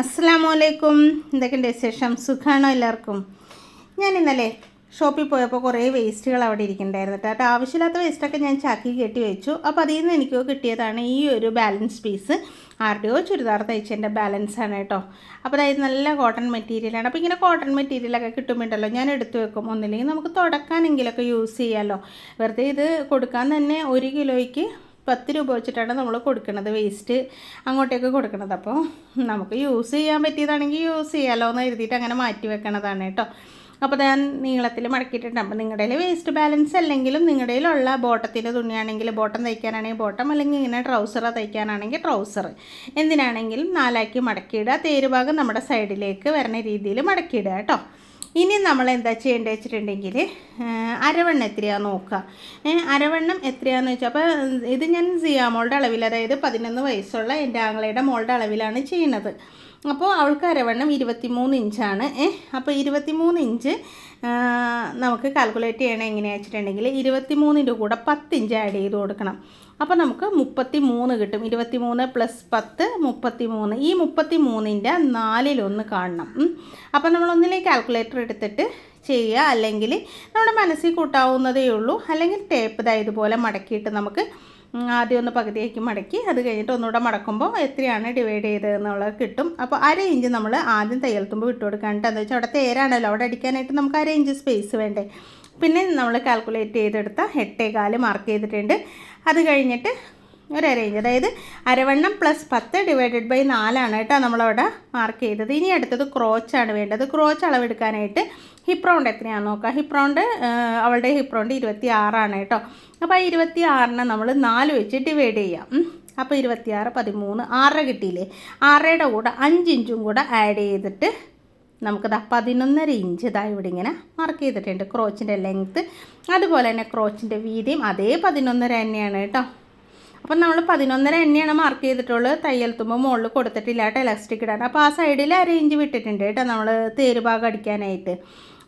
അസ്സാം വലൈക്കും എന്തൊക്കെയുണ്ട് വിശേഷം? സുഖമാണോ എല്ലാവർക്കും? ഞാൻ ഇന്നലെ ഷോപ്പിൽ പോയപ്പോൾ കുറേ വേസ്റ്റുകൾ അവിടെ ഇരിക്കുന്നുണ്ടായിരുന്നു കേട്ടോ. ആവശ്യമില്ലാത്ത വേസ്റ്റൊക്കെ ഞാൻ ചാക്കി കെട്ടി വെച്ചു. അപ്പോൾ അതിൽ നിന്ന് എനിക്ക് കിട്ടിയതാണ് ഈ ഒരു ബാലൻസ് പീസ് ആരുടെയോ ചുരിദാർ തയ്ച്ചതിന്റെ ബാലൻസ് ആണ് കേട്ടോ. അപ്പോൾ അതായത് നല്ല കോട്ടൺ മെറ്റീരിയലാണ് അപ്പോൾ ഇങ്ങനെ കോട്ടൺ മെറ്റീരിയലൊക്കെ കിട്ടുമ്പോണ്ടല്ലോ ഞാൻ എടുത്തു വെക്കും. ഒന്നില്ലെങ്കിൽ നമുക്ക് തുടക്കാനെങ്കിലൊക്കെ യൂസ് ചെയ്യാമല്ലോ വെറുതെ ഇത് കൊടുക്കാൻ തന്നെ ഒരു കിലോയ്ക്ക് പത്ത് രൂപ വെച്ചിട്ടാണ് നമ്മൾ കൊടുക്കുന്നത് വേസ്റ്റ് അങ്ങോട്ടേക്ക് കൊടുക്കുന്നത്. അപ്പോൾ നമുക്ക് യൂസ് ചെയ്യാൻ പറ്റിയതാണെങ്കിൽ യൂസ് ചെയ്യാമല്ലോ എന്ന് എഴുതിയിട്ട് അങ്ങനെ മാറ്റി വെക്കണതാണ് കേട്ടോ. അപ്പോൾ ഞാൻ നീളത്തിൽ മടക്കിയിട്ടുണ്ട്. അപ്പോൾ നിങ്ങളുടെ കയ്യിൽ വേസ്റ്റ് ബാലൻസ് അല്ലെങ്കിലും നിങ്ങളുടെ കയ്യിലുള്ള ബോട്ടത്തിന്റെ തുണിയാണെങ്കിൽ ബോട്ടം തയ്ക്കാനാണെങ്കിൽ ബോട്ടം അല്ലെങ്കിൽ ഇങ്ങനെ ട്രൗസർ തയ്ക്കാനാണെങ്കിൽ ട്രൗസർ എന്തിനാണെങ്കിലും നാലാക്കി മടക്കിയിടുക. തേരുഭാഗം നമ്മുടെ സൈഡിലേക്ക് വരുന്ന രീതിയിൽ മടക്കിയിടുക കേട്ടോ. ഇനി നമ്മൾ എന്താ ചെയ്യേണ്ടത് വെച്ചിട്ടുണ്ടെങ്കിൽ അരവണ്ണം എത്രയാണെന്ന് നോക്കുക. അരവണ്ണം എത്രയാണെന്ന് വെച്ചാൽ അപ്പോൾ ഇത് ഞാൻ സിയാ മോളുടെ അളവിൽ അതായത് പതിനൊന്ന് വയസ്സുള്ള എന്റെ ആങ്ങളയുടെ മോളുടെ അളവിലാണ് ചെയ്യുന്നത്. അപ്പോൾ അവൾക്ക് അരവണ്ണം ഇരുപത്തിമൂന്ന് ഇഞ്ചാണ്. അപ്പോൾ ഇരുപത്തിമൂന്ന് ഇഞ്ച് നമുക്ക് കാൽക്കുലേറ്റ് ചെയ്യണം എങ്ങനെയാണെന്ന് വെച്ചിട്ടുണ്ടെങ്കിൽ ഇരുപത്തിമൂന്നിന്റെ കൂടെ പത്ത് ഇഞ്ച് ആഡ് ചെയ്ത് കൊടുക്കണം. അപ്പോൾ നമുക്ക് മുപ്പത്തി മൂന്ന് കിട്ടും. ഇരുപത്തി മൂന്ന് പ്ലസ് പത്ത് മുപ്പത്തി മൂന്ന് ഈ മുപ്പത്തി മൂന്നിന്റെ നാലിലൊന്ന് കാണണം. അപ്പോൾ നമ്മളൊന്നിലെ കാൽക്കുലേറ്റർ എടുത്തിട്ട് ചെയ്യുക. അല്ലെങ്കിൽ നമ്മുടെ മനസ്സിൽ കൂട്ടാവുന്നതേ ഉള്ളൂ. അല്ലെങ്കിൽ ടേപ്പ് ഇതാ ഇതുപോലെ മടക്കിയിട്ട് നമുക്ക് ആദ്യം ഒന്ന് പകുതിയാക്കി മടക്കി അത് കഴിഞ്ഞിട്ട് ഒന്നുകൂടെ മടക്കുമ്പോൾ എത്രയാണ് ഡിവൈഡ് ചെയ്തതെന്നുള്ളത് കിട്ടും. അപ്പോൾ അര ഇഞ്ച് നമ്മൾ ആദ്യം തയ്യൽ തുമ്പ് വിട്ട് കൊടുക്കാനിട്ട് എന്താ വെച്ചാൽ അവിടെ തേരാണല്ലോ. അവിടെ അടിക്കാനായിട്ട് നമുക്ക് അര ഇഞ്ച് സ്പേസ് വേണ്ടേ. പിന്നെ നമ്മൾ കാൽക്കുലേറ്റ് ചെയ്തെടുത്ത എട്ടേകാൽ മാർക്ക് ചെയ്തിട്ടുണ്ട്. അത് കഴിഞ്ഞിട്ട് ഒരു അര ഇഞ്ച് അതായത് അരവണ്ണം പ്ലസ് പത്ത് ഡിവൈഡഡ് ബൈ നാലാണ് കേട്ടോ നമ്മളവിടെ മാർക്ക് ചെയ്തത്. ഇനി അടുത്തത് ക്രോച്ചാണ് വേണ്ടത്. ക്രോച്ച് അളവെടുക്കാനായിട്ട് ഹിപ്രൗണ്ട് എത്രയാണെന്ന് നോക്കാം. ഹിപ്പ് അവളുടെ ഹിപ്രൗണ്ട് ഇരുപത്തി ആറാണ് കേട്ടോ. അപ്പോൾ ആ ഇരുപത്തി ആറിനെ നമ്മൾ നാല് വെച്ച് ഡിവൈഡ് ചെയ്യാം. അപ്പോൾ ഇരുപത്തിയാറ് പതിമൂന്ന് ആറര കിട്ടിയില്ലേ? ആറരയുടെ കൂടെ അഞ്ച് ഇഞ്ചും കൂടെ ആഡ് ചെയ്തിട്ട് നമുക്കിതാ പതിനൊന്നര ഇഞ്ച് ഇതാ ഇവിടെ ഇങ്ങനെ മാർക്ക് ചെയ്തിട്ടുണ്ട്. ക്രോച്ചിന്റെ ലെങ്ത്ത് അതുപോലെ തന്നെ ക്രോച്ചിന്റെ വീതിയും അതേ പതിനൊന്നര തന്നെയാണ് കേട്ടോ. അപ്പം നമ്മൾ പതിനൊന്നര തന്നെയാണ് മാർക്ക് ചെയ്തിട്ടുള്ളത്. തയ്യൽ തുമ്പ് മുകളിൽ കൊടുത്തിട്ടില്ല കേട്ടോ ഇലാസ്റ്റിക് ഇടാൻ. അപ്പോൾ ആ സൈഡിൽ അര ഇഞ്ച് വിട്ടിട്ടുണ്ട് കേട്ടോ നമ്മൾ തേരുഭാഗം അടിക്കാനായിട്ട്.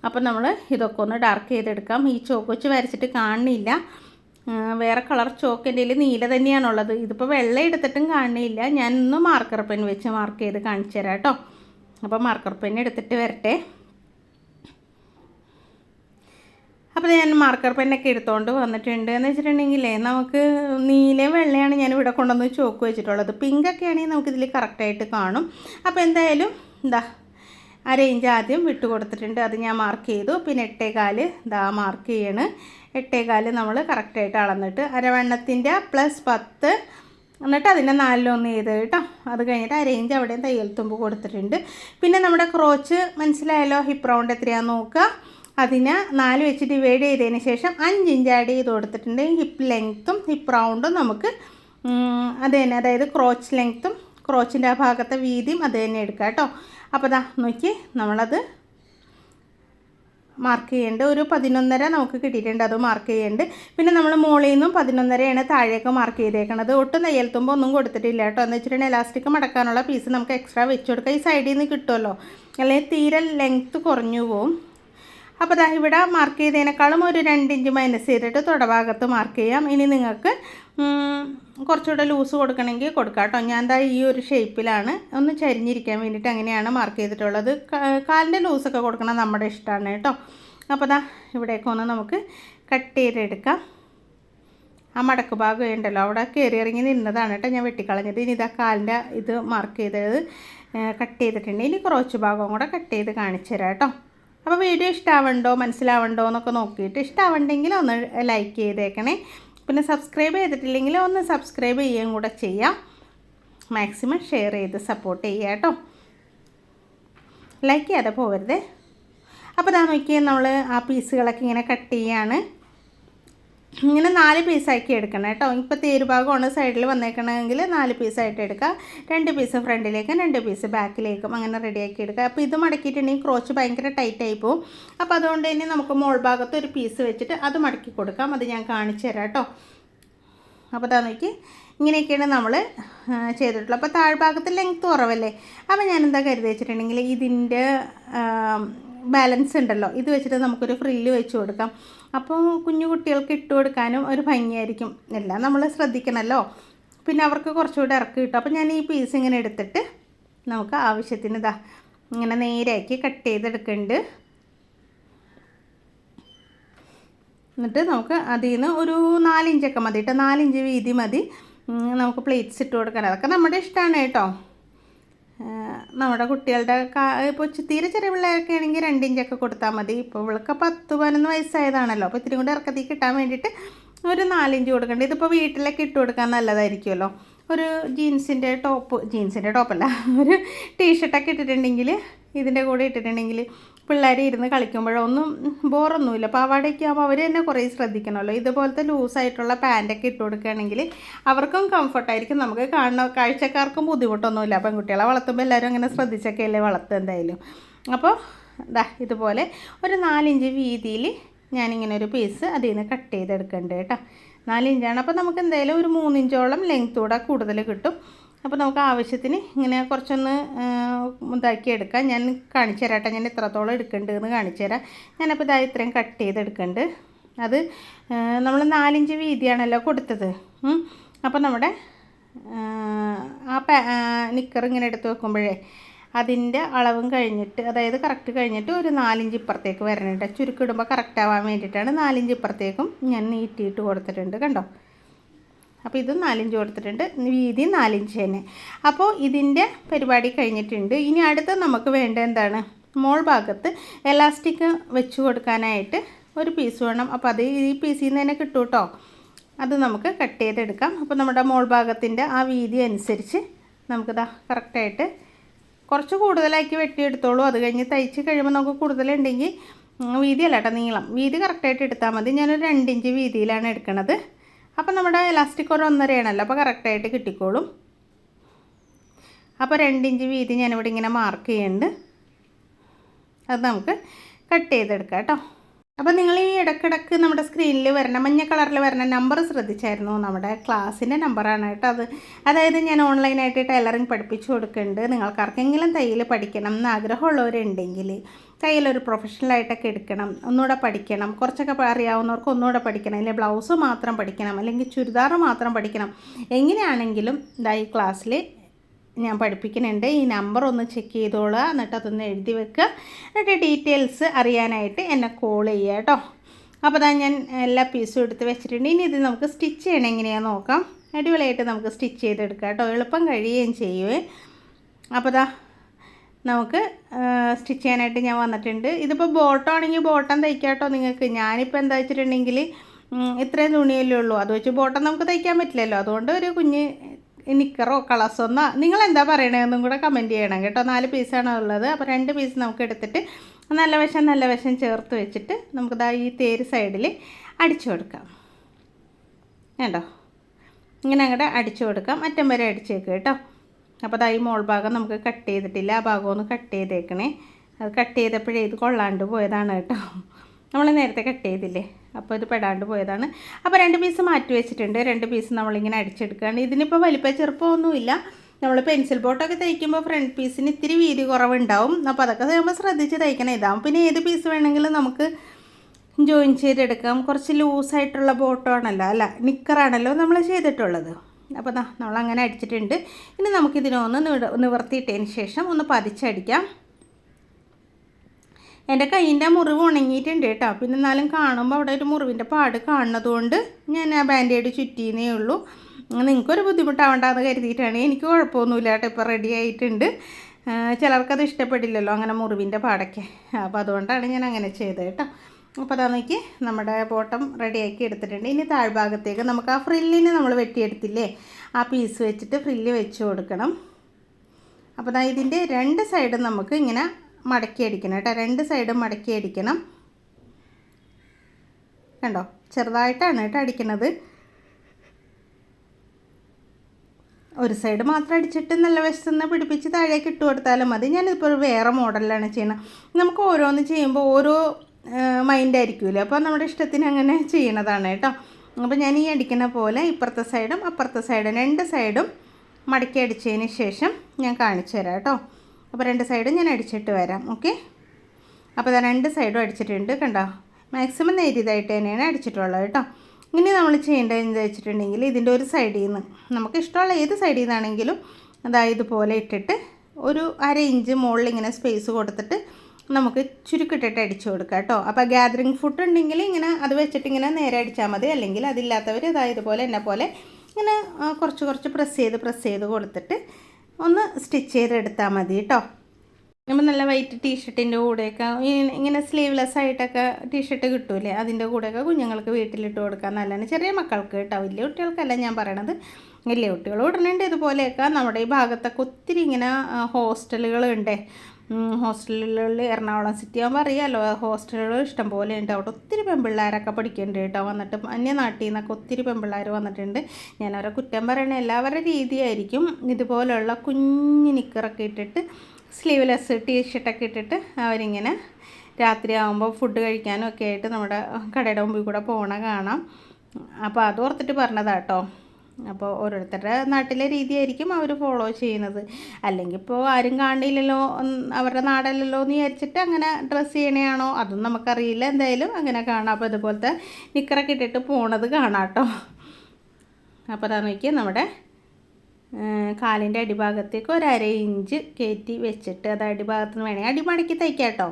അപ്പം നമ്മൾ ഇതൊക്കെ ഒന്ന് ഡാർക്ക് ചെയ്തെടുക്കാം. ഈ ചോക്ക് വെച്ച് വരച്ചിട്ട് കാണുന്നില്ല വേറെ കളർ ചോക്ക് എന്റെ നീല തന്നെയാണുള്ളത്. ഇതിപ്പോൾ വെള്ളം എടുത്തിട്ടും കാണുന്നില്ല ഞാനൊന്ന് മാർക്കർ പെൻ വെച്ച് മാർക്ക് ചെയ്ത് കാണിച്ചു തരാം കേട്ടോ. അപ്പോൾ മാർക്കർ പെൻ എടുത്തിട്ട് വരട്ടെ. അപ്പോൾ ഞാൻ മാർക്കർ പെന്നൊക്കെ എടുത്തുകൊണ്ട് വന്നിട്ടുണ്ട്. എന്ന് വെച്ചിട്ടുണ്ടെങ്കിൽ നമുക്ക് നീലയും വെള്ളയാണ് ഞാൻ ഇവിടെ കൊണ്ടുവന്ന് ചോക്ക് വെച്ചിട്ടുള്ളത്. പിങ്കൊക്കെ ആണെങ്കിൽ നമുക്കിതിൽ കറക്റ്റായിട്ട് കാണും. അപ്പോൾ എന്തായാലും എന്താ ആ റേഞ്ച് ആദ്യം വിട്ട് കൊടുത്തിട്ടുണ്ട്. അത് ഞാൻ മാർക്ക് ചെയ്തു. പിന്നെ എട്ടേകാൽ ഇതാ മാർക്ക് ചെയ്യണ്. എട്ടേകാൽ നമ്മൾ കറക്റ്റായിട്ട് അളന്നിട്ട് അരവണ്ണത്തിന്റെ പ്ലസ് പത്ത് എന്നിട്ട് അതിന്റെ നാലിലൊന്ന് ചെയ്ത് കേട്ടോ. അത് കഴിഞ്ഞിട്ട് അരേഞ്ച് അവിടെയും തയ്യൽ തുമ്പ് കൊടുത്തിട്ടുണ്ട്. പിന്നെ നമ്മുടെ ക്രോച്ച് മനസ്സിലായല്ലോ? ഹിപ്പ് റൗണ്ട് എത്രയാണെന്ന് നോക്കുക. അതിന് നാല് വെച്ച് ഡിവൈഡ് ചെയ്തതിന് ശേഷം അഞ്ച് ഇഞ്ച് ആഡ് ചെയ്ത് കൊടുത്തിട്ടുണ്ട്. ഹിപ്പ് ലെങ്ത്തും ഹിപ്പ് റൗണ്ടും നമുക്ക് അത് തന്നെ. അതായത് ക്രോച്ച് ലെങ്ത്തും ക്രോച്ചിന്റെ ആ ഭാഗത്തെ വീതിയും അത് തന്നെ എടുക്കാം കേട്ടോ. അപ്പോൾ ദാ നോക്കി നമ്മളത് മാർക്ക് ചെയ്യേണ്ടത് ഒരു പതിനൊന്നര നമുക്ക് കിട്ടിയിട്ടുണ്ട്. അത് മാർക്ക് ചെയ്യേണ്ടത് പിന്നെ നമ്മൾ മുകളിൽ നിന്നും പതിനൊന്നരയാണ് താഴേക്ക് മാർക്ക് ചെയ്തേക്കണത്. ഒട്ടും നെയ്യൽത്തുമ്പോൾ തുമ്പ് ഒന്നും കൊടുത്തിട്ടില്ല കേട്ടോ. എന്ന് വെച്ചിട്ടുണ്ടെങ്കിൽ എലാസ്റ്റിക് മടക്കാനുള്ള പീസ് നമുക്ക് എക്സ്ട്രാ വെച്ച് കൊടുക്കാം. ഈ സൈഡിൽ നിന്ന് കിട്ടുമല്ലോ അല്ലെങ്കിൽ തീരെ ലെങ്ത്ത് കുറഞ്ഞു പോവും. അപ്പോൾ ദാ ഇവിടെ മാർക്ക് ചെയ്തതിനേക്കാളും ഒരു രണ്ട് ഇഞ്ച് മൈനസ് ചെയ്തിട്ട് തുടഭാഗത്ത് മാർക്ക് ചെയ്യാം. ഇനി നിങ്ങൾക്ക് കുറച്ചുകൂടെ ലൂസ് കൊടുക്കണമെങ്കിൽ കൊടുക്കാം കേട്ടോ. ഞാൻ എന്താ ഈ ഒരു ഷേപ്പിലാണ് ഒന്ന് ചരിഞ്ഞിരിക്കാൻ വേണ്ടിയിട്ട് അങ്ങനെയാണ് മാർക്ക് ചെയ്തിട്ടുള്ളത്. കാലിന്റെ ലൂസൊക്കെ കൊടുക്കണം നമ്മുടെ ഇഷ്ടമാണ് കേട്ടോ. അപ്പോൾ ദാ ഇവിടേക്ക് ഒന്ന് നമുക്ക് കട്ട് ചെയ്തെടുക്കാം. ആ മടക്ക് ഭാഗം ഉണ്ടല്ലോ അവിടെ കയറി ഇറങ്ങി നിന്നതാണ് കേട്ടോ ഞാൻ വെട്ടിക്കളഞ്ഞത്. ഇനി ഇതാ കാലിന്റെ ഇത് മാർക്ക് ചെയ്തത് കട്ട് ചെയ്തിട്ടുണ്ട്. ഇനി കുറച്ച് ഭാഗവും കൂടെ കട്ട് ചെയ്ത് കാണിച്ചു തരാം കേട്ടോ. അപ്പോൾ വീഡിയോ ഇഷ്ടമാവണ്ടോ മനസ്സിലാവണ്ടോ എന്നൊക്കെ നോക്കിയിട്ട് ഇഷ്ടമാവണ്ടെങ്കിൽ ഒന്ന് ലൈക്ക് ചെയ്തേക്കണേ. പിന്നെ സബ്സ്ക്രൈബ് ചെയ്തിട്ടില്ലെങ്കിൽ ഒന്ന് സബ്സ്ക്രൈബ് ചെയ്യുകയും കൂടെ ചെയ്യാം. മാക്സിമം ഷെയർ ചെയ്ത് സപ്പോർട്ട് ചെയ്യുക കേട്ടോ. ലൈക്ക് ചെയ്യാതെ പോകരുത്. അപ്പോൾ ഇതാ നോക്കിയാൽ നമ്മൾ ആ പീസുകളൊക്കെ ഇങ്ങനെ കട്ട് ചെയ്യാണ്. ഇങ്ങനെ നാല് പീസാക്കി എടുക്കണം കേട്ടോ. ഇപ്പോൾ തേരുഭാഗമാണ് സൈഡിൽ വന്നേക്കണമെങ്കിൽ നാല് പീസായിട്ട് എടുക്കുക രണ്ട് പീസ് ഫ്രണ്ടിലേക്കും രണ്ട് പീസ് ബാക്കിലേക്കും അങ്ങനെ റെഡിയാക്കി എടുക്കുക അപ്പോൾ ഇത് മടക്കിയിട്ടുണ്ടെങ്കിൽ ക്രോച്ച് ഭയങ്കര ടൈറ്റായി പോകും അപ്പോൾ അതുകൊണ്ട് തന്നെ നമുക്ക് മോൾ ഭാഗത്ത് ഒരു പീസ് വെച്ചിട്ട് അത് മടക്കി കൊടുക്കാം. അത് ഞാൻ കാണിച്ചു തരാം കേട്ടോ. അപ്പോൾ അതാ നോക്കി. ഇങ്ങനെയൊക്കെയാണ് നമ്മൾ ചെയ്തിട്ടുള്ളത്. അപ്പോൾ താഴ്ഭാഗത്ത് ലെങ്ത്ത് കുറവല്ലേ? അപ്പോൾ ഞാനെന്താ കരുതി വെച്ചിട്ടുണ്ടെങ്കിൽ ഇതിന്റെ ബാലൻസ് ഉണ്ടല്ലോ. ഇത് വെച്ചിട്ട് നമുക്കൊരു ഫ്രില്ല് വെച്ച് കൊടുക്കാം. അപ്പോൾ കുഞ്ഞു കുട്ടികൾക്ക് ഇട്ട് കൊടുക്കാനും ഒരു ഭംഗിയായിരിക്കും. എല്ലാം നമ്മൾ ശ്രദ്ധിക്കണമല്ലോ പിന്നെ അവർക്ക് കുറച്ചുകൂടെ ഇറക്കി കിട്ടും. അപ്പോൾ ഞാൻ ഈ പീസ് ഇങ്ങനെ എടുത്തിട്ട് നമുക്ക് ആവശ്യത്തിന് ഇതാ ഇങ്ങനെ നേരാക്കി കട്ട് ചെയ്തെടുക്കുന്നുണ്ട് എന്നിട്ട് നമുക്ക് അതിൽ നിന്ന് ഒരു നാലിഞ്ചൊക്കെ മതി കേട്ടോ നാലിഞ്ച് വീതി മതി. നമുക്ക് പ്ലേറ്റ്സ് ഇട്ട് കൊടുക്കാൻ. അതൊക്കെ നമ്മുടെ ഇഷ്ടമാണ് കേട്ടോ. നമ്മുടെ കുട്ടികളുടെ ഇപ്പോൾ തീരെ ചെറിയ പിള്ളേരൊക്കെ ആണെങ്കിൽ രണ്ട് ഇഞ്ചൊക്കെ കൊടുത്താൽ മതി. ഇപ്പോൾ ഇവൾക്ക് പത്ത് പതിനൊന്ന് വയസ്സായതാണല്ലോ. അപ്പോൾ ഇത്തിരി കൂടി ഇറക്കത്തിൽ കിട്ടാൻ വേണ്ടിയിട്ട് ഒരു നാലിഞ്ച് കൊടുക്കേണ്ടത് ഇതിപ്പോൾ വീട്ടിലൊക്കെ ഇട്ട് കൊടുക്കാൻ നല്ലതായിരിക്കുമല്ലോ. ഒരു ജീൻസിന്റെ ടോപ്പ് ജീൻസിന്റെ ടോപ്പല്ല ഒരു ടീഷർട്ടൊക്കെ ഇട്ടിട്ടുണ്ടെങ്കിൽ ഇതിന്റെ കൂടെ ഇട്ടിട്ടുണ്ടെങ്കിൽ പിള്ളേർ ഇരുന്ന് കളിക്കുമ്പോഴോ ഒന്നും ബോറൊന്നുമില്ല. പാവാടയൊക്കെ ആകുമ്പോൾ അവർ തന്നെ കുറേ ശ്രദ്ധിക്കണമല്ലോ. ഇതുപോലത്തെ ലൂസായിട്ടുള്ള പാന്റൊക്കെ ഇട്ട് കൊടുക്കുകയാണെങ്കിൽ അവർക്കും കംഫർട്ടായിരിക്കും നമുക്ക് കാണുന്ന കാഴ്ചക്കാർക്കും ബുദ്ധിമുട്ടൊന്നുമില്ല. പെൺകുട്ടികളെ വളർത്തുമ്പോൾ എല്ലാവരും അങ്ങനെ ശ്രദ്ധിച്ചൊക്കെ അല്ലേ വളർത്തുക എന്തായാലും. അപ്പോൾ ദാ ഇതുപോലെ ഒരു നാലിഞ്ച് വീതിയിൽ ഞാനിങ്ങനെ ഒരു പീസ് അതിൽ നിന്ന് കട്ട് ചെയ്തെടുക്കേണ്ടത് കേട്ടോ. നാലിഞ്ചാണ്. അപ്പോൾ നമുക്ക് എന്തായാലും ഒരു മൂന്നിഞ്ചോളം ലെങ്ത്തൂടെ കൂടുതൽ കിട്ടും. അപ്പോൾ നമുക്ക് ആവശ്യത്തിന് ഇങ്ങനെ കുറച്ചൊന്ന് ഇതാക്കി എടുക്കാം. ഞാൻ കാണിച്ചു തരാട്ടെ ഞാൻ എത്രത്തോളം എടുക്കേണ്ടതെന്ന് കാണിച്ചു തരാം. ഞാനപ്പോൾ ഇതാ ഇത്രയും കട്ട് ചെയ്തെടുക്കുന്നുണ്ട് അത് നമ്മൾ നാലിഞ്ച് വീതിയാണല്ലോ കൊടുത്തത്. അപ്പോൾ നമ്മുടെ ആ നിക്കർ ഇങ്ങനെ എടുത്ത് വെക്കുമ്പോഴേ അതിന്റെ അളവും കഴിഞ്ഞിട്ട് അതായത് കറക്റ്റ് കഴിഞ്ഞിട്ട് ഒരു നാലിഞ്ച് ഇപ്പുറത്തേക്ക് വരണുണ്ട് ചുരുക്കിടുമ്പോൾ കറക്റ്റ് ആവാൻ വേണ്ടിയിട്ടാണ് നാലിഞ്ച് ഇപ്പുറത്തേക്കും ഞാൻ നീട്ടിയിട്ട് കൊടുത്തിട്ടുണ്ട് കണ്ടോ? അപ്പോൾ ഇത് നാലിഞ്ച് കൊടുത്തിട്ടുണ്ട്. വീതി നാലിഞ്ച് തന്നെ. അപ്പോൾ ഇതിന്റെ പരിപാടി കഴിഞ്ഞിട്ടുണ്ട്. ഇനി അടുത്ത നമുക്ക് വേണ്ട എന്താണ്? മോൾ ഭാഗത്ത് എലാസ്റ്റിക് വെച്ച് കൊടുക്കാനായിട്ട് ഒരു പീസ് വേണം. അപ്പോൾ അത് ഈ പീസിൽ നിന്ന് തന്നെ കിട്ടും കേട്ടോ അത് നമുക്ക് കട്ട് ചെയ്തെടുക്കാം. അപ്പോൾ നമ്മുടെ മോൾ ഭാഗത്തിന്റെ ആ വീതി അനുസരിച്ച് നമുക്കിതാ കറക്റ്റായിട്ട് കുറച്ച് കൂടുതലാക്കി വെട്ടിയെടുത്തോളൂ. അത് കഴിഞ്ഞ് തയ്ച്ച് കഴിയുമ്പോൾ നമുക്ക് കൂടുതലുണ്ടെങ്കിൽ വീതി കേട്ടോ നീളം. വീതി കറക്റ്റായിട്ട് എടുത്താൽ മതി. ഞാനൊരു രണ്ടിഞ്ച് വീതിയിലാണ് എടുക്കണത്. അപ്പോൾ നമ്മുടെ ഇലാസ്റ്റിക് ഒരു ഒന്നരയാണല്ലോ അപ്പോൾ കറക്റ്റായിട്ട് കിട്ടിക്കോളും. അപ്പോൾ രണ്ടിഞ്ച് വീതി ഞാനിവിടെ ഇങ്ങനെ മാർക്ക് ചെയ്യുന്നുണ്ട് അത് നമുക്ക് കട്ട് ചെയ്തെടുക്കാം കേട്ടോ. അപ്പോൾ നിങ്ങൾ ഈ ഇടക്കിടക്ക് നമ്മുടെ സ്ക്രീനിൽ വരണ മഞ്ഞ കളറിൽ വരണ നമ്പർ ശ്രദ്ധിച്ചായിരുന്നു നമ്മുടെ ക്ലാസ്സിന്റെ നമ്പറാണ് കേട്ടോ അത്. അതായത് ഞാൻ ഓൺലൈനായിട്ട് ടൈലറിങ് പഠിപ്പിച്ചു കൊടുക്കുന്നുണ്ട് നിങ്ങൾക്ക് ആർക്കെങ്കിലും തയ്യൽ പഠിക്കണം എന്ന് ആഗ്രഹമുള്ളവരുണ്ടെങ്കിൽ തയ്യലൊരു പ്രൊഫഷണലായിട്ടൊക്കെ എടുക്കണം ഒന്നുകൂടെ പഠിക്കണം. കുറച്ചൊക്കെ അറിയാവുന്നവർക്ക് ഒന്നുകൂടെ പഠിക്കണം. അല്ലെങ്കിൽ ബ്ലൗസ് മാത്രം പഠിക്കണം അല്ലെങ്കിൽ ചുരിദാർ മാത്രം പഠിക്കണം. എങ്ങനെയാണെങ്കിലും ഇതാ ഈ ക്ലാസ്സിൽ ഞാൻ പഠിപ്പിക്കുന്നുണ്ട്. ഈ നമ്പർ ഒന്ന് ചെക്ക് ചെയ്തോളുക എന്നിട്ട് അതൊന്ന് എഴുതി വെക്കുക എന്നിട്ട് ഡീറ്റെയിൽസ് അറിയാനായിട്ട് എന്നെ കോൾ ചെയ്യുക കേട്ടോ അപ്പോൾ അതാ ഞാൻ എല്ലാ പീസും എടുത്ത് വെച്ചിട്ടുണ്ട്. ഇനി ഇത് നമുക്ക് സ്റ്റിച്ച് ചെയ്യണം എങ്ങനെയാണെന്ന് നോക്കാം. അടിപൊളിയായിട്ട് നമുക്ക് സ്റ്റിച്ച് ചെയ്തെടുക്കാം കേട്ടോ എളുപ്പം കഴിയുകയും ചെയ്യുവേ അപ്പോൾ ദാ നമുക്ക് സ്റ്റിച്ച് ചെയ്യാനായിട്ട് ഞാൻ വന്നിട്ടുണ്ട്. ഇതിപ്പോൾ ബോട്ടം ആണെങ്കിൽ ബോട്ടം തയ്ക്കാം കേട്ടോ നിങ്ങൾക്ക്. ഞാനിപ്പോൾ എന്താ വെച്ചിട്ടുണ്ടെങ്കിൽ ഇത്രയും തുണിയല്ലേ ഉള്ളൂ. അത് വെച്ച് ബോട്ടം നമുക്ക് തയ്ക്കാൻ പറ്റില്ലല്ലോ. അതുകൊണ്ട് ഒരു കുഞ്ഞ് നിക്കറോ കളസോ എന്നാ നിങ്ങൾ എന്താ പറയണതെന്നും കൂടെ കമന്റ് ചെയ്യണം കേട്ടോ. നാല് പീസാണ് ഉള്ളത്. അപ്പോൾ രണ്ട് പീസ് നമുക്ക് എടുത്തിട്ട് നല്ല വശം നല്ല വശം ചേർത്ത് വെച്ചിട്ട് നമുക്കിതാ ഈ തേര് സൈഡിൽ അടിച്ചു കൊടുക്കാം. കേട്ടോ ഇങ്ങനെ അങ്ങോട്ട് അടിച്ചു കൊടുക്കാം. അറ്റം വരെ അടിച്ചേക്ക് കേട്ടോ. അപ്പോൾ അതായി മോൾ ഭാഗം നമുക്ക് കട്ട് ചെയ്തിട്ടില്ല. ആ ഭാഗം ഒന്ന് കട്ട് ചെയ്തേക്കണേ. അത് കട്ട് ചെയ്തപ്പോഴേ ഇത് കൊള്ളാണ്ട് പോയതാണ് കേട്ടോ. നമ്മൾ നേരത്തെ കട്ട് ചെയ്തില്ലേ? അപ്പോൾ ഇത് പെടാണ്ട് പോയതാണ്. അപ്പോൾ രണ്ട് പീസ് മാറ്റി വെച്ചിട്ടുണ്ട്. രണ്ട് പീസ് നമ്മളിങ്ങനെ അടിച്ചെടുക്കുകയാണ്. ഇതിനിപ്പോൾ വലിപ്പ ചെറുപ്പമൊന്നുമില്ല. നമ്മൾ പെൻസിൽ ബോട്ടൊക്കെ തയ്ക്കുമ്പോൾ ഫ്രണ്ട് പീസിന് ഇത്തിരി വീതി കുറവുണ്ടാവും. അപ്പോൾ അതൊക്കെ നമ്മൾ ശ്രദ്ധിച്ച് തയ്ക്കണം. ഇതാവും പിന്നെ ഏത് പീസ് വേണമെങ്കിലും നമുക്ക് ജോയിൻ ചെയ്തെടുക്കാം. കുറച്ച് ലൂസായിട്ടുള്ള ബോട്ടോ ആണല്ലോ. അല്ല നിക്കറാണല്ലോ നമ്മൾ ചെയ്തിട്ടുള്ളത്. അപ്പോൾ നമ്മളങ്ങനെ അടിച്ചിട്ടുണ്ട്. ഇനി നമുക്കിതിനൊന്ന് ഒന്ന് നിവർത്തിയിട്ടതിന് ശേഷം ഒന്ന് പതിച്ചടിക്കാം. എന്റെ കൈയിന്റെ മുറിവ് ഉണങ്ങിയിട്ടുണ്ട് കേട്ടോ. പിന്നെ എന്നാലും കാണുമ്പോൾ അവിടെ ഒരു മുറിവിന്റെ പാട് കാണുന്നതുകൊണ്ട് ഞാൻ ആ ബാൻഡേഡ് ചുറ്റിയെന്നേ ഉള്ളൂ. നിങ്ങൾക്കൊരു ബുദ്ധിമുട്ടാവണ്ടെന്ന് കരുതിയിട്ടാണ്. എനിക്ക് കുഴപ്പമൊന്നുമില്ല കേട്ടോ. ഇപ്പോൾ റെഡി ആയിട്ടുണ്ട്. ചിലർക്കത് ഇഷ്ടപ്പെടില്ലല്ലോ അങ്ങനെ മുറിവിന്റെ പാടൊക്കെ. അപ്പോൾ അതുകൊണ്ടാണ് ഞാൻ അങ്ങനെ ചെയ്തത് കേട്ടോ. അപ്പോൾ അതാ നോക്കി നമ്മുടെ ബോട്ടം റെഡിയാക്കി എടുത്തിട്ടുണ്ട്. ഇനി താഴ്ഭാഗത്തേക്ക് നമുക്ക് ആ ഫ്രില്ലിനെ നമ്മൾ വെട്ടിയെടുത്തില്ലേ ആ പീസ് വെച്ചിട്ട് ഫ്രില്ല് വെച്ച് കൊടുക്കണം. അപ്പോൾ അതാ ഇതിന്റെ രണ്ട് സൈഡും നമുക്ക് ഇങ്ങനെ മടക്കി അടിക്കണം കേട്ടോ. രണ്ട് സൈഡും മടക്കി അടിക്കണം കണ്ടോ? ചെറുതായിട്ടാണ് കേട്ടോ അടിക്കണത്. ഒരു സൈഡ് മാത്രം അടിച്ചിട്ട് നല്ല വശത്തുനിന്ന് പിടിപ്പിച്ച് താഴേക്ക് ഇട്ട് കൊടുത്താലും മതി. ഞാനിപ്പോൾ വേറെ മോഡലിലാണ് ചെയ്യുന്നത്. നമുക്ക് ഓരോന്ന് ചെയ്യുമ്പോൾ ഓരോ മൈൻഡ് ആയിരിക്കുമല്ലോ അപ്പോൾ നമ്മുടെ ഇഷ്ടത്തിന് അങ്ങനെ ചെയ്യണതാണ് കേട്ടോ. അപ്പോൾ ഞാൻ ഈ അടിക്കുന്ന പോലെ ഇപ്പുറത്തെ സൈഡും അപ്പുറത്തെ സൈഡും രണ്ട് സൈഡും മടക്കി അടിച്ചതിന് ശേഷം ഞാൻ കാണിച്ചു തരാം കേട്ടോ. അപ്പോൾ രണ്ട് സൈഡും ഞാൻ അടിച്ചിട്ട് വരാം. ഓക്കെ? അപ്പോൾ ഇതാ രണ്ട് സൈഡും അടിച്ചിട്ടുണ്ട് കണ്ടോ? മാക്സിമം നേരിയതായിട്ട് തന്നെയാണ് അടിച്ചിട്ടുള്ളത് കേട്ടോ. ഇനി നമ്മൾ ചെയ്യേണ്ടത് എന്താ വെച്ചിട്ടുണ്ടെങ്കിൽ ഇതിന്റെ ഒരു സൈഡിൽ നിന്ന് നമുക്ക് ഇഷ്ടമുള്ള ഏത് സൈഡിൽ നിന്നാണെങ്കിലും അതായത് ഇതുപോലെ ഇട്ടിട്ട് ഒരു അര ഇഞ്ച് മുകളിൽ ഇങ്ങനെ സ്പേസ് കൊടുത്തിട്ട് നമുക്ക് ചുരുക്കിട്ടിട്ട് അടിച്ചു കൊടുക്കാം കേട്ടോ. അപ്പോൾ ഗ്യാതറിങ് ഫുഡ് ഉണ്ടെങ്കിൽ ഇങ്ങനെ അത് വെച്ചിട്ട് ഇങ്ങനെ നേരെ അടിച്ചാൽ മതി. അല്ലെങ്കിൽ അതില്ലാത്തവർ ഇതാ ഇതുപോലെ എന്നെ പോലെ ഇങ്ങനെ കുറച്ച് കുറച്ച് പ്രസ് ചെയ്ത് പ്രസ് ചെയ്ത് കൊടുത്തിട്ട് ഒന്ന് സ്റ്റിച്ച് ചെയ്തെടുത്താൽ മതി കേട്ടോ. നമ്മൾ നല്ല വൈറ്റ് ടീഷർട്ടിന്റെ കൂടെയൊക്കെ ഇങ്ങനെ സ്ലീവ്ലെസ് ആയിട്ടൊക്കെ ടീഷർട്ട് കിട്ടൂലേ? അതിന്റെ കൂടെയൊക്കെ കുഞ്ഞുങ്ങൾക്ക് വീട്ടിലിട്ട് കൊടുക്കാൻ നല്ലതാണ്. ചെറിയ മക്കൾക്ക് കേട്ടോ. വലിയ കുട്ടികൾക്കല്ല ഞാൻ പറയണത്. വലിയ കുട്ടികൾ ഇടണുണ്ട് ഇതുപോലെയൊക്കെ. നമ്മുടെ ഈ ഭാഗത്തൊക്കെ ഒത്തിരി ഇങ്ങനെ ഹോസ്റ്റലുകളുണ്ട് ഹോസ്റ്റലുകളിൽ എറണാകുളം സിറ്റി ആകുമ്പോൾ അറിയാമല്ലോ ഹോസ്റ്റലുകൾ ഇഷ്ടം പോലെ ഉണ്ട്. അവിടെ ഒത്തിരി പെൺപിള്ളേരൊക്കെ പഠിക്കുന്നുണ്ട് കേട്ടോ. വന്നിട്ട് അന്യനാട്ടിൽ നിന്നൊക്കെ ഒത്തിരി പെൺപിള്ളേർ വന്നിട്ടുണ്ട്. ഞാൻ അവരെ കുറ്റം പറയണ എല്ലാവരുടെ രീതിയായിരിക്കും. ഇതുപോലെയുള്ള കുഞ്ഞു നിക്കറൊക്കെ ഇട്ടിട്ട് സ്ലീവ്ലെസ് ടീഷർട്ടൊക്കെ ഇട്ടിട്ട് അവരിങ്ങനെ രാത്രി ആകുമ്പോൾ ഫുഡ് കഴിക്കാനും ഒക്കെ ആയിട്ട് നമ്മുടെ കടയുടെ മുമ്പിൽ കൂടെ പോകണ കാണാം. അപ്പോൾ അത് ഓർത്തിട്ട് പറഞ്ഞതാട്ടോ അപ്പോൾ ഓരോരുത്തരുടെ നാട്ടിലെ രീതിയായിരിക്കും അവർ ഫോളോ ചെയ്യുന്നത്. അല്ലെങ്കിൽ ഇപ്പോൾ ആരും കാണില്ലല്ലോ അവരുടെ നാടല്ലല്ലോ എന്ന് വിചാരിച്ചിട്ട് അങ്ങനെ ഡ്രസ്സ് ചെയ്യണയാണോ? അതും നമുക്കറിയില്ല. എന്തായാലും അങ്ങനെ കാണാം. അപ്പോൾ ഇതുപോലത്തെ നിക്കറൊക്കെ ഇട്ടിട്ട് പോണത് കാണാട്ടോ കേട്ടോ. അപ്പോൾ അതാ നോക്കിയാൽ നമ്മുടെ കാലിന്റെ അടിഭാഗത്തേക്ക് ഒരു അര ഇഞ്ച് കയറ്റി വെച്ചിട്ട് അത് അടിഭാഗത്ത് നിന്ന് വേണമെങ്കിൽ അടിമടക്കി തയ്ക്കാം കേട്ടോ.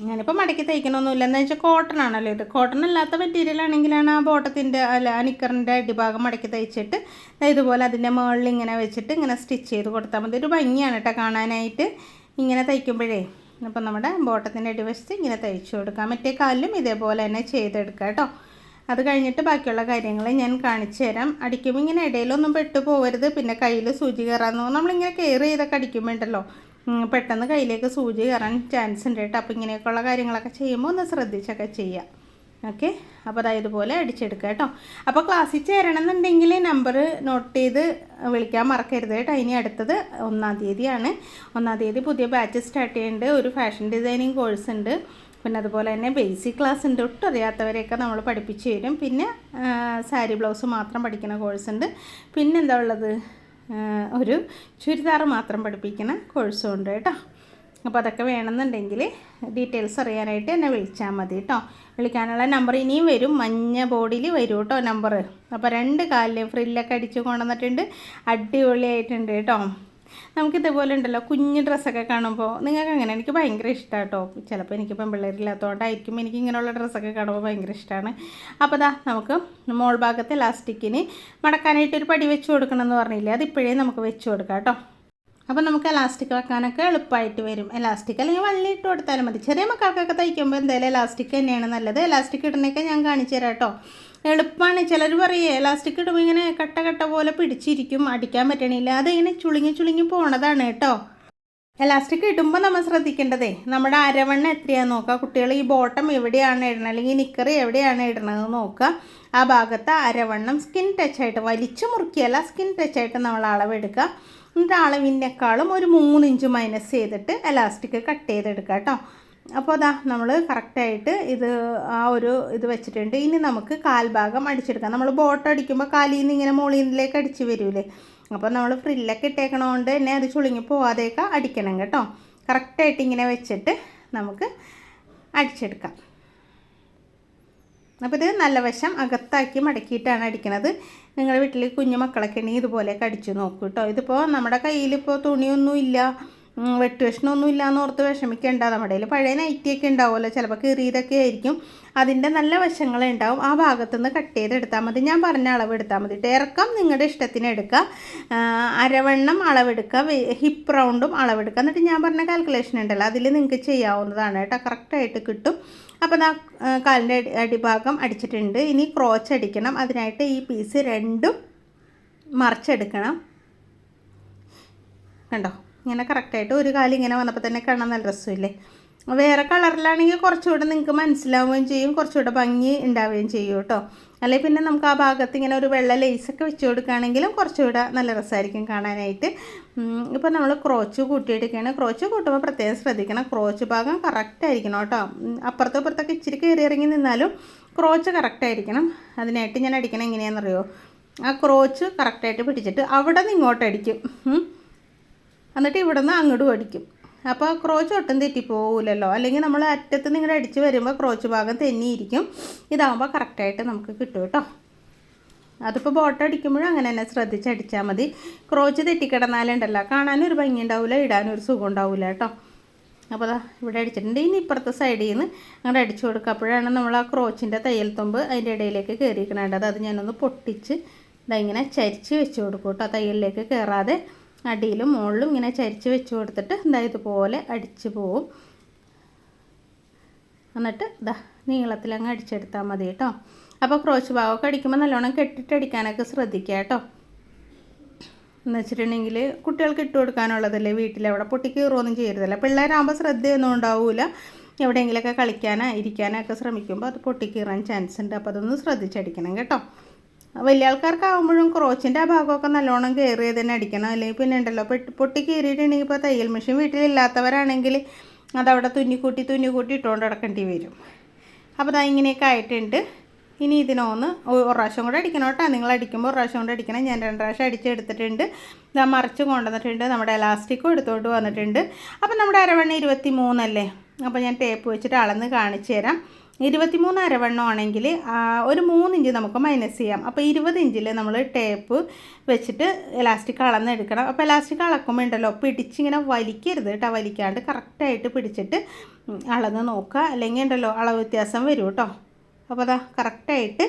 ഞാനിപ്പോൾ മടക്കി തയ്ക്കണമൊന്നുമില്ല എന്താ വെച്ചാൽ കോട്ടൺ ആണല്ലോ ഇത്. കോട്ടൺ അല്ലാത്ത മെറ്റീരിയൽ ആണെങ്കിലാണ് ആ ബോട്ടത്തിന്റെ അല്ല ആ നിക്കറിന്റെ അടിഭാഗം മടക്കി തയ്ച്ചിട്ട് ഇതുപോലെ അതിന്റെ മുകളിൽ ഇങ്ങനെ വെച്ചിട്ട് ഇങ്ങനെ സ്റ്റിച്ച് ചെയ്ത് കൊടുത്താൽ മതി. ഒരു ഭംഗിയാണ് കേട്ടോ കാണാനായിട്ട് ഇങ്ങനെ തയ്ക്കുമ്പോഴേ അപ്പം നമ്മുടെ ബോട്ടത്തിന്റെ അടിവശത്ത് ഇങ്ങനെ തയ്ച്ചു കൊടുക്കാം. മറ്റേ കാലിലും ഇതേപോലെ തന്നെ ചെയ്തെടുക്കാം കേട്ടോ അത് കഴിഞ്ഞിട്ട് ബാക്കിയുള്ള കാര്യങ്ങൾ ഞാൻ കാണിച്ചു തരാം. അടിക്കുമ്പോൾ ഇങ്ങനെ ഇടയിലൊന്നും പെട്ടു പോകരുത് പിന്നെ കയ്യിൽ സൂചി കയറാന്ന് നമ്മളിങ്ങനെ കെയർ ചെയ്തൊക്കെ ഉം, പെട്ടെന്ന് കയ്യിലേക്ക് സൂചി കയറാൻ ചാൻസ് ഉണ്ട് കേട്ടോ. അപ്പോൾ ഇങ്ങനെയൊക്കെയുള്ള കാര്യങ്ങളൊക്കെ ചെയ്യുമ്പോൾ ഒന്ന് ശ്രദ്ധിച്ചൊക്കെ ചെയ്യാം. ഓക്കെ അപ്പോൾ അതായത് പോലെ അടിച്ചെടുക്കുക കേട്ടോ. അപ്പോൾ ക്ലാസ്സിൽ ചേരണം എന്നുണ്ടെങ്കിൽ നമ്പർ നോട്ട് ചെയ്ത് വിളിക്കാൻ മറക്കരുത് കേട്ടോ. ഇനി അടുത്തത് ഒന്നാം തീയതിയാണ്. ഒന്നാം തീയതി പുതിയ ബാച്ച് സ്റ്റാർട്ട് ചെയ്യുന്നുണ്ട് ഒരു ഫാഷൻ ഡിസൈനിങ് കോഴ്സ് ഉണ്ട്. പിന്നെ അതുപോലെ തന്നെ ബേസിക് ക്ലാസ് ഉണ്ട്. ഒട്ടും അറിയാത്തവരെയൊക്കെ നമ്മൾ പഠിപ്പിച്ച് തരും. പിന്നെ സാരി ബ്ലൗസ് മാത്രം പഠിക്കുന്ന കോഴ്സ് ഉണ്ട്. പിന്നെന്താ ഉള്ളത്? ഒരു ചുരിദാർ മാത്രം പഠിപ്പിക്കുന്ന കോഴ്സും ഉണ്ട് കേട്ടോ. അപ്പോൾ അതൊക്കെ വേണമെന്നുണ്ടെങ്കിൽ ഡീറ്റെയിൽസ് അറിയാനായിട്ട് എന്നെ വിളിച്ചാൽ മതി കേട്ടോ. വിളിക്കാനുള്ള നമ്പർ ഇനിയും വരും. മഞ്ഞ ബോർഡിൽ വരും കേട്ടോ നമ്പർ അപ്പോൾ രണ്ട് കാലിലും ഫ്രില്ലൊക്കെ അടിച്ച് കൊണ്ടുവന്നിട്ടുണ്ട്. അടിപൊളിയായിട്ടുണ്ട് കേട്ടോ. നമുക്കിതുപോലെ ഉണ്ടല്ലോ കുഞ്ഞ് ഡ്രസ്സൊക്കെ കാണുമ്പോൾ നിങ്ങൾക്ക് അങ്ങനെ എനിക്ക് ഭയങ്കര ഇഷ്ടമാണ് കേട്ടോ ചിലപ്പോൾ എനിക്ക് പെൺപിള്ളേരില്ലാത്തതുകൊണ്ടായിരിക്കും എനിക്ക് ഇങ്ങനെയുള്ള ഡ്രസ്സൊക്കെ കാണുമ്പോൾ ഭയങ്കര ഇഷ്ടമാണ് അപ്പോൾ ദാ നമുക്ക് മോൾ ഭാഗത്തെ ലാസ്റ്റിക്കിന് മടക്കാനായിട്ടൊരു പടി വെച്ച് കൊടുക്കണം എന്ന് പറഞ്ഞില്ലേ അത് ഇപ്പോഴേ നമുക്ക് വെച്ച് കൊടുക്കാം കേട്ടോ. അപ്പോൾ നമുക്ക് എലാസ്റ്റിക് വെക്കാനൊക്കെ എളുപ്പമായിട്ട് വരും. എലാസ്റ്റിക് അല്ലെങ്കിൽ വള്ളി ഇട്ട് കൊടുത്താലും മതി. ചെറിയ മക്കൾക്കൊക്കെ തയ്ക്കുമ്പോൾ എന്തായാലും എലാസ്റ്റിക് തന്നെയാണ് നല്ലത്. എലാസ്റ്റിക് ഇടുന്നൊക്കെ ഞാൻ കാണിച്ചു തരാം കേട്ടോ. എളുപ്പമാണ് ചിലർ പറയേ ഇലാസ്റ്റിക് ഇടുമ്പോൾ ഇങ്ങനെ കട്ട കട്ട പോലെ പിടിച്ചിരിക്കും അടിക്കാൻ പറ്റണില്ല. അതിങ്ങനെ ചുളിങ്ങി ചുളിങ്ങി പോണതാണ് കേട്ടോ. എലാസ്റ്റിക് ഇടുമ്പോൾ നമ്മൾ ശ്രദ്ധിക്കേണ്ടതേ നമ്മുടെ അരവണ്ണ എത്രയാണെന്ന് നോക്കുക കുട്ടികൾ ഈ ബോട്ടം എവിടെയാണ് ഇടണത് അല്ലെങ്കിൽ നിക്കർ എവിടെയാണ് ഇടണത് നോക്കുക ആ ഭാഗത്ത് അരവണ്ണം സ്കിൻ ടച്ചായിട്ട് വലിച്ചു മുറുക്കിയല്ല സ്കിൻ ടച്ചായിട്ട് നമ്മൾ അളവെടുക്കുക. എന്നിട്ട് അളവിനേക്കാളും ഒരു മൂന്ന് ഇഞ്ച് മൈനസ് ചെയ്തിട്ട് എലാസ്റ്റിക് കട്ട് ചെയ്തെടുക്കുക കേട്ടോ. അപ്പോൾ അതാ നമ്മൾ കറക്റ്റായിട്ട് ഇത് ആ ഒരു ഇത് വെച്ചിട്ടുണ്ട്. ഇനി നമുക്ക് കാൽഭാഗം അടിച്ചെടുക്കാം. നമ്മൾ ബോട്ട് അടിക്കുമ്പോൾ കാലിൽ നിന്ന് ഇങ്ങനെ മുകളിലേക്ക് അടിച്ച് വരൂലേ? അപ്പോൾ നമ്മൾ ഫ്രില്ലൊക്കെ ഇട്ടേക്കണോണ്ട് തന്നെ അത് ചുളുങ്ങി പോവാതെയൊക്കെ അടിക്കണം കേട്ടോ. കറക്റ്റായിട്ട് ഇങ്ങനെ വെച്ചിട്ട് നമുക്ക് അടിച്ചെടുക്കാം. അപ്പോൾ ഇത് നല്ല വശം അകത്താക്കി മടക്കിയിട്ടാണ് അടിക്കണത്. നിങ്ങളുടെ വീട്ടിൽ കുഞ്ഞു മക്കളൊക്കെ ഉണ്ടെങ്കിൽ ഇതുപോലെയൊക്കെ അടിച്ചു നോക്കൂ കേട്ടോ. ഇതിപ്പോൾ നമ്മുടെ കയ്യിലിപ്പോൾ തുണിയൊന്നും ഇല്ല ഉം, വെട്ടുവെഷണമൊന്നും ഇല്ലയെന്ന് ഓർത്ത് വിഷമിക്കേണ്ട. നമ്മുടെ കയ്യിൽ പഴയ നൈറ്റിയൊക്കെ ഉണ്ടാവുമല്ലോ. ചിലപ്പോൾ കീറിയതൊക്കെ ആയിരിക്കും. അതിന്റെ നല്ല വശങ്ങൾ ഉണ്ടാവും. ആ ഭാഗത്തു നിന്ന് കട്ട് ചെയ്തെടുത്താൽ മതി. ഞാൻ പറഞ്ഞ അളവ് എടുത്താൽ മതി. ഇറക്കം നിങ്ങളുടെ ഇഷ്ടത്തിന് എടുക്കുക അരവണ്ണം അളവെടുക്കുക ഹിപ്പ് റൗണ്ടും അളവെടുക്കുക എന്നിട്ട് ഞാൻ പറഞ്ഞ കാൽക്കുലേഷൻ ഉണ്ടല്ലോ. അതിൽ നിങ്ങൾക്ക് ചെയ്യാവുന്നതാണ് കേട്ടോ. കറക്റ്റായിട്ട് കിട്ടും. അപ്പോൾ ഞാൻ കാലിന്റെ അടിഭാഗം അടിച്ചിട്ടുണ്ട്. ഇനി ക്രോച്ച് അടിക്കണം. അതിനായിട്ട് ഈ പീസ് രണ്ടും മറിച്ചെടുക്കണം. കണ്ടോ? ഇങ്ങനെ കറക്റ്റായിട്ട് ഒരു കാലം ഇങ്ങനെ വന്നപ്പോൾ തന്നെ കാണാൻ നല്ല രസമില്ലേ? വേറെ കളറിലാണെങ്കിൽ കുറച്ചുകൂടെ നിങ്ങൾക്ക് മനസ്സിലാവുകയും ചെയ്യും കുറച്ചുകൂടെ ഭംഗി ഉണ്ടാവുകയും ചെയ്യും കേട്ടോ. അല്ലെങ്കിൽ പിന്നെ നമുക്ക് ആ ഭാഗത്ത് ഇങ്ങനെ ഒരു വെള്ള ലേസൊക്കെ വെച്ച് കൊടുക്കുകയാണെങ്കിലും കുറച്ചുകൂടെ നല്ല രസമായിരിക്കും കാണാനായിട്ട്. ഇപ്പോൾ നമ്മൾ ക്രോച്ച് കൂട്ടിയെടുക്കുകയാണ്. ക്രോച്ച് കൂട്ടുമ്പോൾ പ്രത്യേകം ശ്രദ്ധിക്കണം. ക്രോച്ച് ഭാഗം കറക്റ്റ് ആയിരിക്കണം കേട്ടോ. അപ്പുറത്തും ഇപ്പുറത്തൊക്കെ ഇച്ചിരി കയറി ഇറങ്ങി നിന്നാലും ക്രോച്ച് കറക്റ്റ് ആയിരിക്കണം. അതിനായിട്ട് ഞാൻ അടിക്കണം എങ്ങനെയാണെന്നറിയോ? ആ ക്രോച്ച് കറക്റ്റായിട്ട് പിടിച്ചിട്ട് അവിടെ നിന്ന് ഇങ്ങോട്ട് അടിക്കും. ഉം. എന്നിട്ട് ഇവിടെ നിന്ന് അങ്ങോട്ടും അടിക്കും അപ്പോൾ ക്രോച്ച് ഒട്ടും തെറ്റിപ്പോകില്ലല്ലോ അല്ലെങ്കിൽ നമ്മൾ അറ്റത്ത് ഇങ്ങനെ അടിച്ച് വരുമ്പോൾ ക്രോച്ച് ഭാഗം തെന്നിയിരിക്കും. ഇതാകുമ്പോൾ കറക്റ്റായിട്ട് നമുക്ക് കിട്ടും കേട്ടോ. അതിപ്പോൾ ബോട്ട് അടിക്കുമ്പോഴും അങ്ങനെ തന്നെ ശ്രദ്ധിച്ച് അടിച്ചാൽ മതി. ക്രോച്ച് തെറ്റിക്കിടന്നാലുണ്ടല്ലോ. കാണാനും ഒരു ഭംഗി ഉണ്ടാവില്ല ഇടാനും ഒരു സുഖം ഉണ്ടാവില്ല കേട്ടോ. അപ്പോൾ അതാ ഇവിടെ അടിച്ചിട്ടുണ്ട്. ഇനി ഇപ്പുറത്തെ സൈഡിൽ നിന്ന് അങ്ങോട്ട് അടിച്ചു കൊടുക്കുക അപ്പോഴാണ് നമ്മൾ ആ ക്രോച്ചിന്റെ തയ്യൽ തുമ്പ് അതിന്റെ ഇടയിലേക്ക് കയറിയിരിക്കണേണ്ടത് അത് ഞാനൊന്ന് പൊട്ടിച്ച് ഇതാ ഇങ്ങനെ ചരിച്ച് വെച്ച് കൊടുക്കും കേട്ടോ തയ്യലിലേക്ക് കയറാതെ അടിയിലും മുകളിലും ഇങ്ങനെ ചരിച്ച് വെച്ച് കൊടുത്തിട്ട് എന്താ ഇതുപോലെ അടിച്ച് പോവും. എന്നിട്ട് ഇതാ നീളത്തിലങ്ങ് അടിച്ചെടുത്താൽ മതി കേട്ടോ. അപ്പോൾ ക്രോച്ച് ഭാഗമൊക്കെ അടിക്കുമ്പോൾ നല്ലോണം കെട്ടിട്ട് അടിക്കാനൊക്കെ ശ്രദ്ധിക്കുക കേട്ടോ. എന്ന് വെച്ചിട്ടുണ്ടെങ്കിൽ കുട്ടികൾക്ക് ഇട്ട് കൊടുക്കാനുള്ളതല്ലേ? വീട്ടിൽ അവിടെ പൊട്ടി കീറുമൊന്നും ചെയ്യരുതല്ല. പിള്ളേരാകുമ്പോൾ ശ്രദ്ധയൊന്നും ഉണ്ടാവില്ല എവിടെയെങ്കിലുമൊക്കെ കളിക്കാനോ ഇരിക്കാനോ ഒക്കെ ശ്രമിക്കുമ്പോൾ അത് പൊട്ടിക്കീറാൻ ചാൻസ് ഉണ്ട്. അപ്പോൾ അതൊന്ന് ശ്രദ്ധിച്ചടിക്കണം കേട്ടോ. വലിയ ആൾക്കാർക്കാവുമ്പോഴും ക്രോച്ചിന്റെ ആ ഭാഗമൊക്കെ നല്ലോണം കയറി തന്നെ അടിക്കണം. അല്ലെങ്കിൽ പിന്നെ ഉണ്ടല്ലോ പൊട്ടി കയറിയിട്ടുണ്ടെങ്കിൽ ഇപ്പോൾ തയ്യൽ മെഷീൻ വീട്ടിലില്ലാത്തവരാണെങ്കിൽ അതവിടെ തുന്നിക്കൂട്ടി തുന്നിക്കൂട്ടി ഇട്ടുകൊണ്ട് കിടക്കേണ്ടി വരും. അപ്പോൾ അതാ ഇങ്ങനെയൊക്കെ ആയിട്ടുണ്ട്. ഇനി ഇതിനൊന്ന് ഒരു പ്രാവശ്യം കൂടെ അടിക്കണം കേട്ടോ. നിങ്ങൾ അടിക്കുമ്പോൾ ഒരു പ്രാവശ്യം കൂടെ അടിക്കണം. ഞാൻ രണ്ട് പ്രാവശ്യം അടിച്ചെടുത്തിട്ടുണ്ട്. ഇതാ മറിച്ച് കൊണ്ടുവന്നിട്ടുണ്ട്. നമ്മുടെ എലാസ്റ്റിക്കും എടുത്തോണ്ട് വന്നിട്ടുണ്ട്. അപ്പോൾ നമ്മുടെ അരവണ്ണ ഇരുപത്തി മൂന്നല്ലേ അപ്പോൾ ഞാൻ ടേപ്പ് വെച്ചിട്ട് അളന്ന് കാണിച്ചു തരാം ഇരുപത്തിമൂന്ന് അരവണ്ണം ആണെങ്കിൽ ഒരു മൂന്നിഞ്ച് നമുക്ക് മൈനസ് ചെയ്യാം. അപ്പോൾ ഇരുപത് ഇഞ്ചിൽ നമ്മൾ ടേപ്പ് വെച്ചിട്ട് ഇലാസ്റ്റിക് അളന്ന് എടുക്കണം. അപ്പോൾ എലാസ്റ്റിക് അളക്കുമ്പോൾ ഉണ്ടല്ലോ പിടിച്ചിങ്ങനെ വലിക്കരുത് കേട്ടോ. വലിക്കാണ്ട് കറക്റ്റായിട്ട് പിടിച്ചിട്ട് അളന്ന് നോക്കുക. അല്ലെങ്കിൽ ഉണ്ടല്ലോ അളവ് വ്യത്യാസം വരും കേട്ടോ. അപ്പോൾ അതാ കറക്റ്റായിട്ട്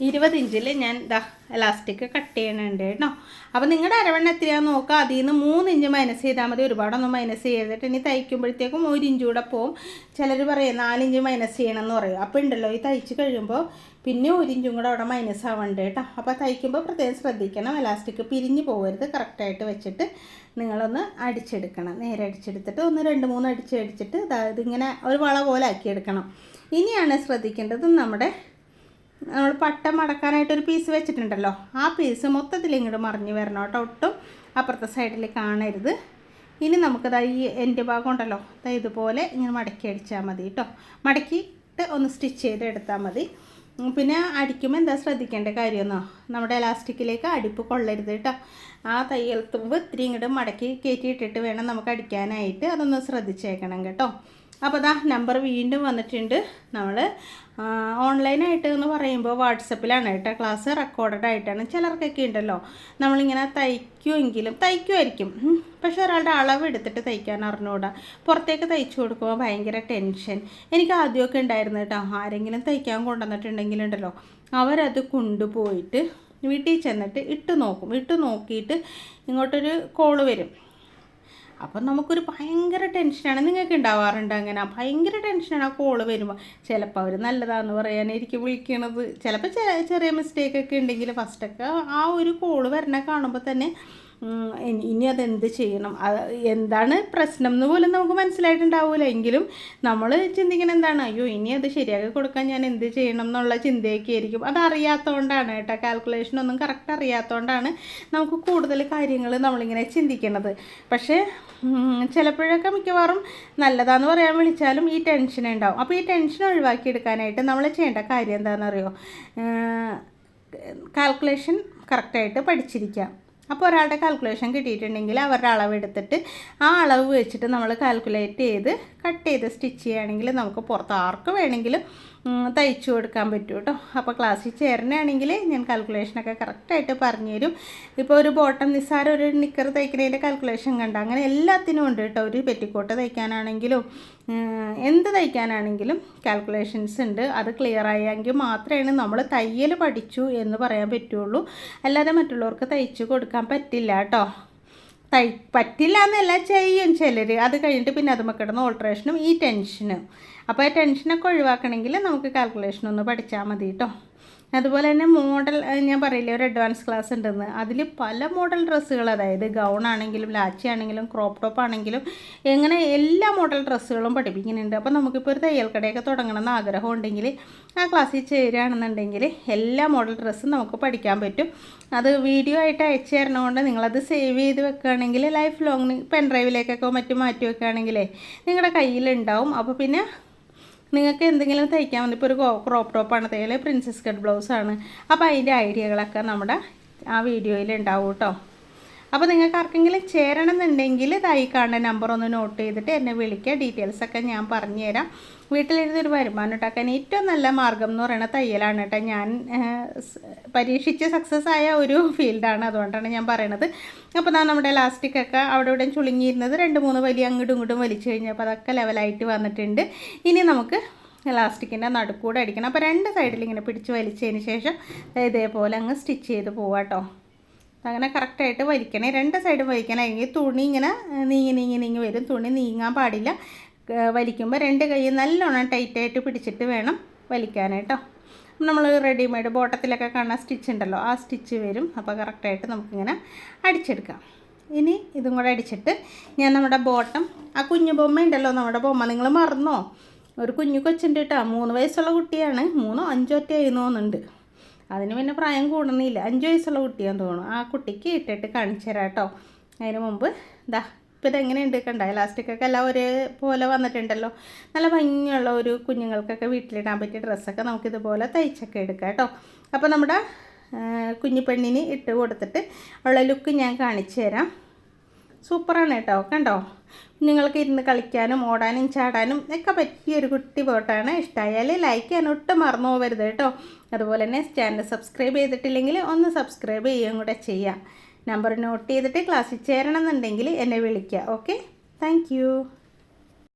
ഇരുപത് ഇഞ്ചിൽ ഞാൻ ഇതാ എലാസ്റ്റിക് കട്ട് ചെയ്യണുണ്ട് കേട്ടോ. അപ്പോൾ നിങ്ങളുടെ അരവണ്ണ എത്രയാണെന്ന് നോക്കുക? അതിൽ നിന്ന് മൂന്ന് ഇഞ്ച് മൈനസ് ചെയ്താൽ മതി. ഒരുപാടൊന്നും മൈനസ് ചെയ്തിട്ട് ഇനി തയ്ക്കുമ്പോഴത്തേക്കും ഒരു ഇഞ്ച് കൂടെ പോവും. ചിലർ പറയും നാലിഞ്ച് മൈനസ് ചെയ്യണം എന്ന് പറയും. അപ്പോൾ ഉണ്ടല്ലോ ഈ തയ്ച്ച് കഴിയുമ്പോൾ പിന്നെ ഒരു ഇഞ്ചും കൂടെ അവിടെ മൈനസ് ആവണ്ട് കേട്ടോ. അപ്പോൾ തയ്ക്കുമ്പോൾ പ്രത്യേകം ശ്രദ്ധിക്കണം. എലാസ്റ്റിക് പിരിഞ്ഞ് പോകരുത് കറക്റ്റായിട്ട് വെച്ചിട്ട് നിങ്ങളൊന്ന് അടിച്ചെടുക്കണം. നേരെ അടിച്ചെടുത്തിട്ട് ഒന്ന് രണ്ട് മൂന്ന് അടിച്ചടിച്ചിട്ട് അതായത് ഇങ്ങനെ ഒരു വള പോലെ ആക്കിയെടുക്കണം. ഇനിയാണ് ശ്രദ്ധിക്കേണ്ടത് നമ്മുടെ നമ്മൾ പട്ട മടക്കാനായിട്ടൊരു പീസ് വെച്ചിട്ടുണ്ടല്ലോ. ആ പീസ് മൊത്തത്തിൽ ഇങ്ങോട്ട് മറിഞ്ഞ് വരണം കേട്ടോ. ഒട്ടും അപ്പുറത്തെ സൈഡിൽ കാണരുത്. ഇനി നമുക്കത് ഈ എന്റെ ഭാഗം ഉണ്ടല്ലോ. ഇതുപോലെ ഇങ്ങനെ മടക്കി അടിച്ചാൽ മതി കേട്ടോ. മടക്കിയിട്ട് ഒന്ന് സ്റ്റിച്ച് ചെയ്ത് എടുത്താൽ മതി. പിന്നെ അടിക്കുമ്പോൾ എന്താ ശ്രദ്ധിക്കേണ്ട കാര്യമെന്നോ? നമ്മുടെ ഇലാസ്റ്റിക്കിലേക്ക് അടിപ്പ് കൊള്ളരുത് കേട്ടോ. ആ തയ്യൽ തുമ്പ് ഇത്തിരി ഇങ്ങോട്ട് മടക്കി കയറ്റിയിട്ടിട്ട് വേണം നമുക്ക് അടിക്കാനായിട്ട്. അതൊന്ന് ശ്രദ്ധിച്ചേക്കണം കേട്ടോ. അപ്പോൾ ദാ നമ്പർ വീണ്ടും വന്നിട്ടുണ്ട്. നമ്മൾ ഓൺലൈനായിട്ട് എന്ന് പറയുമ്പോൾ വാട്സപ്പിലാണ് കേട്ടോ. ക്ലാസ് റെക്കോർഡഡ് ആയിട്ടാണ്. ചിലർക്കൊക്കെ ഉണ്ടല്ലോ. നമ്മളിങ്ങനെ തയ്ക്കുമെങ്കിലും തയ്ക്കുമായിരിക്കും. പക്ഷെ ഒരാളുടെ അളവ് എടുത്തിട്ട് തയ്ക്കാൻ അറിഞ്ഞുകൂടാ പുറത്തേക്ക് തയ്ച്ചു കൊടുക്കുമ്പോൾ ഭയങ്കര ടെൻഷൻ എനിക്ക് ആദ്യമൊക്കെ ഉണ്ടായിരുന്നു കേട്ടോ. ആരെങ്കിലും തയ്ക്കാൻ കൊണ്ടുവന്നിട്ടുണ്ടെങ്കിലുണ്ടല്ലോ. അവരത് കൊണ്ടുപോയിട്ട് വീട്ടിൽ ചെന്നിട്ട് ഇട്ട് നോക്കും. ഇട്ട് നോക്കിയിട്ട് ഇങ്ങോട്ടൊരു കോൾ വരും. അപ്പം നമുക്കൊരു ഭയങ്കര ടെൻഷനാണ്. നിങ്ങൾക്ക് ഉണ്ടാവാറുണ്ട് അങ്ങനെ? ഭയങ്കര ടെൻഷനാണ് ആ കോൾ വരുമ്പോൾ ചിലപ്പോൾ അവർ നല്ലതാന്ന് പറയാനായിരിക്കും വിളിക്കണത്. ചിലപ്പോൾ ചെറിയ മിസ്റ്റേക്കൊക്കെ ഉണ്ടെങ്കിൽ ഫസ്റ്റൊക്കെ ആ ഒരു കോൾ വരണ കാണുമ്പോൾ തന്നെ ഇനി- അതെന്ത് ചെയ്യണം? എന്താണ് പ്രശ്നം എന്ന് പോലും നമുക്ക് മനസ്സിലായിട്ടുണ്ടാവില്ല എങ്കിലും നമ്മൾ ചിന്തിക്കണം എന്താണ്? അയ്യോ ഇനി അത് ശരിയാക്കി കൊടുക്കാൻ ഞാൻ എന്ത് ചെയ്യണം എന്നുള്ള ചിന്തയൊക്കെ ആയിരിക്കും അത് അറിയാത്തതുകൊണ്ടാണ് കേട്ടോ. കാൽക്കുലേഷൻ ഒന്നും കറക്റ്റ് അറിയാത്തതുകൊണ്ടാണ് നമുക്ക് കൂടുതൽ കാര്യങ്ങൾ നമ്മളിങ്ങനെ ചിന്തിക്കുന്നത് പക്ഷേ ചിലപ്പോഴൊക്കെ മിക്കവാറും നല്ലതാന്ന് പറയാൻ വിളിച്ചാലും ഈ ടെൻഷൻ ഉണ്ടാവും. അപ്പോൾ ഈ ടെൻഷൻ ഒഴിവാക്കി എടുക്കാനായിട്ട് നമ്മൾ ചെയ്യേണ്ട കാര്യം എന്താണെന്നറിയോ? കാൽക്കുലേഷൻ കറക്റ്റായിട്ട് പഠിച്ചിരിക്കുക അപ്പോൾ ഒരാളുടെ കാൽക്കുലേഷൻ കിട്ടിയിട്ടുണ്ടെങ്കിൽ അവരുടെ അളവ് എടുത്തിട്ട് ആ അളവ് വെച്ചിട്ട് നമ്മൾ കാൽക്കുലേറ്റ് ചെയ്ത് കട്ട് ചെയ്ത് സ്റ്റിച്ച് ചെയ്യുകയാണെങ്കിൽ നമുക്ക് പുറത്ത് ആർക്ക് വേണമെങ്കിലും തയ്ച്ചു കൊടുക്കാൻ പറ്റും കേട്ടോ അപ്പോൾ ക്ലാസ്സിൽ ചേരണയാണെങ്കിൽ ഞാൻ കാൽക്കുലേഷനൊക്കെ കറക്റ്റായിട്ട് പറഞ്ഞു തരും ഇപ്പോൾ ഒരു ബോട്ടം നിസ്സാരം ഒരു നിക്കർ തയ്ക്കുന്നതിന്റെ കാൽക്കുലേഷൻ കണ്ട? അങ്ങനെ എല്ലാത്തിനും ഉണ്ട് കേട്ടോ ഒരു പെറ്റിക്കോട്ട് തയ്ക്കാനാണെങ്കിലും എന്ത് തയ്ക്കാനാണെങ്കിലും കാൽക്കുലേഷൻസ് ഉണ്ട്. അത് ക്ലിയർ ആയെങ്കിൽ മാത്രമേ നമ്മൾ തയ്യൽ പഠിച്ചു എന്ന് പറയാൻ പറ്റുള്ളൂ. അല്ലാതെ മറ്റുള്ളവർക്ക് തയ്ച്ചു കൊടുക്കാൻ പറ്റില്ല കേട്ടോ തൈ പറ്റില്ല എന്നല്ല ചെയ്യും ചിലർ അത് കഴിഞ്ഞിട്ട് പിന്നെ അത് മക്കിടുന്ന ഓൾട്രേഷനും ഈ ടെൻഷനും അപ്പോൾ ആ ടെൻഷനൊക്കെ ഒഴിവാക്കണമെങ്കിൽ നമുക്ക് കാൽക്കുലേഷൻ ഒന്ന് പഠിച്ചാൽ മതി കേട്ടോ അതുപോലെ തന്നെ മോഡൽ ഞാൻ പറയില്ലേ ഒരു അഡ്വാൻസ് ക്ലാസ് ഉണ്ടെന്ന്. അതിൽ പല മോഡൽ ഡ്രസ്സുകൾ അതായത് ഗൗൺ ആണെങ്കിലും ലാച്ചി ആണെങ്കിലും ക്രോപ്പ് ടോപ്പ് ആണെങ്കിലും എങ്ങനെ എല്ലാ മോഡൽ ഡ്രസ്സുകളും പഠിപ്പിക്കുന്നുണ്ട്. അപ്പോൾ നമുക്കിപ്പോൾ ഒരു തയ്യൽ കടയൊക്കെ തുടങ്ങണം എന്ന് ആഗ്രഹം ഉണ്ടെങ്കിൽ ആ ക്ലാസ്സിൽ ചേരുകയാണെന്നുണ്ടെങ്കിൽ എല്ലാ മോഡൽ ഡ്രസ്സും നമുക്ക് പഠിക്കാൻ പറ്റും. അത് വീഡിയോ ആയിട്ട് അയച്ചു തരണമുണ്ട് നിങ്ങളത് സേവ് ചെയ്ത് വെക്കുകയാണെങ്കിൽ ലൈഫ് ലോങ് പെൻഡ്രൈവിലേക്കൊക്കെ മറ്റും മാറ്റി വെക്കുകയാണെങ്കിലേ നിങ്ങളുടെ കയ്യിലുണ്ടാവും. അപ്പോൾ പിന്നെ നിങ്ങൾക്ക് എന്തെങ്കിലും തയ്ക്കാൻ വന്നു ഇപ്പോൾ ഒരു ക്രോപ്പ് ടോപ്പാണ് തയ്യൽ പ്രിൻസസ് കട്ട് ബ്ലൗസാണ് അപ്പോൾ അതിന്റെ ഐഡിയകളൊക്കെ നമ്മുടെ ആ വീഡിയോയിൽ ഉണ്ടാവും കേട്ടോ അപ്പോൾ നിങ്ങൾക്ക് ആർക്കെങ്കിലും ചേരണം എന്നുണ്ടെങ്കിൽ ഇതായി കാണുന്ന നമ്പർ ഒന്ന് നോട്ട് ചെയ്തിട്ട് എന്നെ വിളിക്കുക ഡീറ്റെയിൽസൊക്കെ ഞാൻ പറഞ്ഞുതരാം. വീട്ടിലിരുന്നൊരു വരുമാനം ഉണ്ടാക്കാൻ ഏറ്റവും നല്ല മാർഗം എന്ന് പറയുന്നത് തയ്യലാണ് കേട്ടോ. ഞാൻ പരീക്ഷിച്ച് സക്സസ് ആയ ഒരു ഫീൽഡാണ് അതുകൊണ്ടാണ് ഞാൻ പറയണത്. അപ്പോൾ നാ നമ്മുടെ ലാസ്റ്റിക്കൊക്കെ അവിടെ ഇവിടെ ചുളുങ്ങിയിരുന്നത് രണ്ട് മൂന്ന് വലിയ അങ്ങോട്ടും ഇങ്ങോട്ടും വലിച്ചു കഴിഞ്ഞപ്പോൾ അതൊക്കെ ലെവലായിട്ട് വന്നിട്ടുണ്ട്. ഇനി നമുക്ക് ഇലാസ്റ്റിക്കിന്റെ നടുക്കൂടെ അടിക്കണം. അപ്പോൾ രണ്ട് സൈഡിൽ ഇങ്ങനെ പിടിച്ച് വലിച്ചതിന് ശേഷം ഇതേപോലെ അങ്ങ് സ്റ്റിച്ച് ചെയ്ത് പോവാട്ടോ അങ്ങനെ കറക്റ്റായിട്ട് വലിക്കണേ. രണ്ട് സൈഡും വലിക്കണേ. അല്ലെങ്കിൽ തുണി ഇങ്ങനെ നീങ്ങി നീങ്ങി നീങ്ങി വരും. തുണി നീങ്ങാൻ പാടില്ല. വലിക്കുമ്പോൾ രണ്ട് കൈ നല്ലോണം ടൈറ്റായിട്ട് പിടിച്ചിട്ട് വേണം വലിക്കാനായിട്ടോ. നമ്മൾ റെഡിമെയ്ഡ് ബോട്ടത്തിലൊക്കെ കാണുന്ന സ്റ്റിച്ച് ഉണ്ടല്ലോ ആ സ്റ്റിച്ച് വരും. അപ്പോൾ കറക്റ്റായിട്ട് നമുക്കിങ്ങനെ അടിച്ചെടുക്കാം. ഇനി ഇതും കൂടെ അടിച്ചിട്ട് ഞാൻ നമ്മുടെ ബോട്ടം ആ കുഞ്ഞു ബൊമ്മ ഉണ്ടല്ലോ നമ്മുടെ ബൊമ്മ നിങ്ങൾ മറന്നോ? ഒരു കുഞ്ഞു കൊച്ചുണ്ട് കേട്ടോ മൂന്ന് വയസ്സുള്ള കുട്ടിയാണ് മൂന്നോ അഞ്ചോ ഒറ്റ തോന്നുന്നുണ്ട്. അതിന് പിന്നെ പ്രായം കൂടണില്ല അഞ്ച് വയസ്സുള്ള കുട്ടിയാന്ന് തോന്നുന്നു. ആ കുട്ടിക്ക് ഇട്ടിട്ട് കാണിച്ചു തരാം കേട്ടോ. അതിന് മുമ്പ് ഇതാ ഇപ്പം ഇതെങ്ങനെയുണ്ട് കണ്ട? ഇലാസ്റ്റിക്കൊക്കെ എല്ലാം ഒരേ പോലെ വന്നിട്ടുണ്ടല്ലോ. നല്ല ഭംഗിയുള്ള ഒരു കുഞ്ഞുങ്ങൾക്കൊക്കെ വീട്ടിലിടാൻ പറ്റിയ ഡ്രസ്സൊക്കെ നമുക്കിതുപോലെ തയ്ച്ചൊക്കെ എടുക്കാം കേട്ടോ. അപ്പോൾ നമ്മുടെ കുഞ്ഞിപ്പെണ്ണിന് ഇട്ട് കൊടുത്തിട്ട് ഉള്ള ലുക്ക് ഞാൻ കാണിച്ചു തരാം. സൂപ്പറാണ് കേട്ടോ കണ്ടോ? നിങ്ങൾക്ക് ഇരുന്ന് കളിക്കാനും ഓടാനും ചാടാനും ഒക്കെ പറ്റിയൊരു കുട്ടി ബോട്ടാണ് ഇഷ്ടമായാൽ ലൈക്ക് ചെയ്യാൻ ഒട്ടും മറന്നു പോകരുത് കേട്ടോ. അതുപോലെ തന്നെ ചാനൽ സബ്സ്ക്രൈബ് ചെയ്തിട്ടില്ലെങ്കിൽ ഒന്ന് സബ്സ്ക്രൈബ് ചെയ്യുകയും കൂടെ ചെയ്യാം. നമ്പർ നോട്ട് ചെയ്തിട്ട് ക്ലാസ്സിൽ ചേരണം എന്നുണ്ടെങ്കിൽ എന്നെ വിളിക്കുക ഓക്കെ? താങ്ക്